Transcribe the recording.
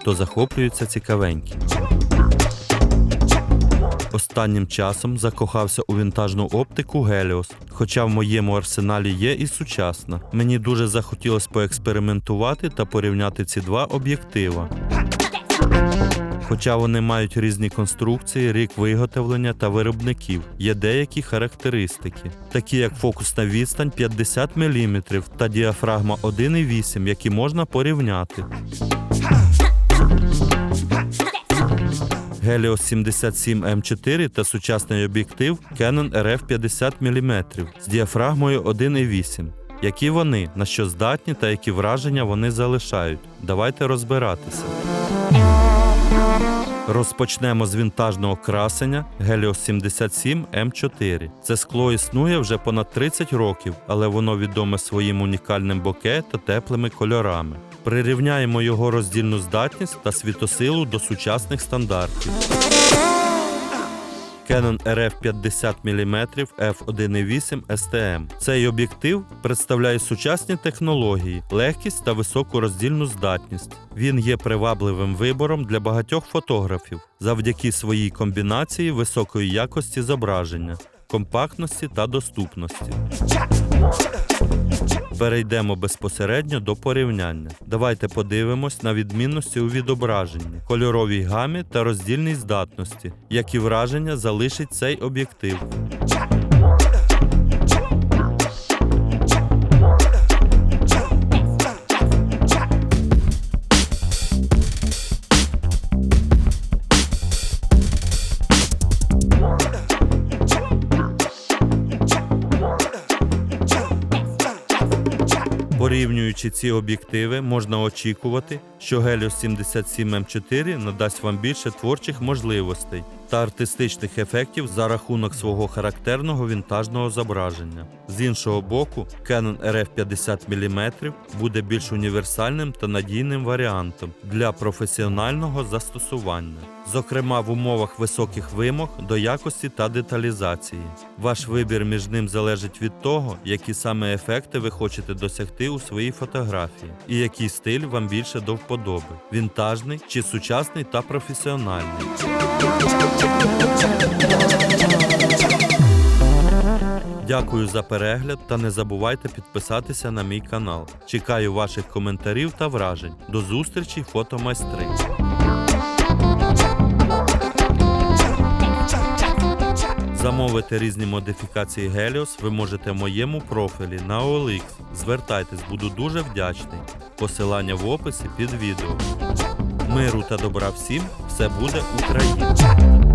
хто захоплюється цікавеньким. Останнім часом закохався у вінтажну оптику Helios, хоча в моєму арсеналі є і сучасна. Мені дуже захотілося поекспериментувати та порівняти ці два об'єктива. Хоча вони мають різні конструкції, рік виготовлення та виробників, є деякі характеристики, такі як фокусна відстань 50 мм та діафрагма 1,8, які можна порівняти. Helios 77 M4 та сучасний об'єктив Canon RF 50 мм з діафрагмою 1,8. Які вони, на що здатні та які враження вони залишають? Давайте розбиратися. Розпочнемо з вінтажного красення Helios 77 M4. Це скло існує вже понад 30 років, але воно відоме своїм унікальним боке та теплими кольорами. Прирівняємо його роздільну здатність та світосилу до сучасних стандартів. Canon RF 50 мм f1.8 STM. Цей об'єктив представляє сучасні технології, легкість та високу роздільну здатність. Він є привабливим вибором для багатьох фотографів завдяки своїй комбінації високої якості зображення, компактності та доступності. Перейдемо безпосередньо до порівняння. Давайте подивимось на відмінності у відображенні, кольоровій гамі та роздільній здатності, які враження залишить цей об'єктив. Порівнюючи ці об'єктиви, можна очікувати, що Helios 77 M4 надасть вам більше творчих можливостей та артистичних ефектів за рахунок свого характерного вінтажного зображення. З іншого боку, Canon RF 50 мм буде більш універсальним та надійним варіантом для професіонального застосування, зокрема в умовах високих вимог до якості та деталізації. Ваш вибір між ним залежить від того, які саме ефекти ви хочете досягти у своїй фотографії, і який стиль вам більше до вподоби: вінтажний чи сучасний та професіональний. Дякую за перегляд та не забувайте підписатися на мій канал. Чекаю ваших коментарів та вражень. До зустрічі, фотомайстри! Замовити різні модифікації Helios ви можете в моєму профілі на OLX. Звертайтесь, буду дуже вдячний. Посилання в описі під відео. Миру та добра всім, все буде Україна!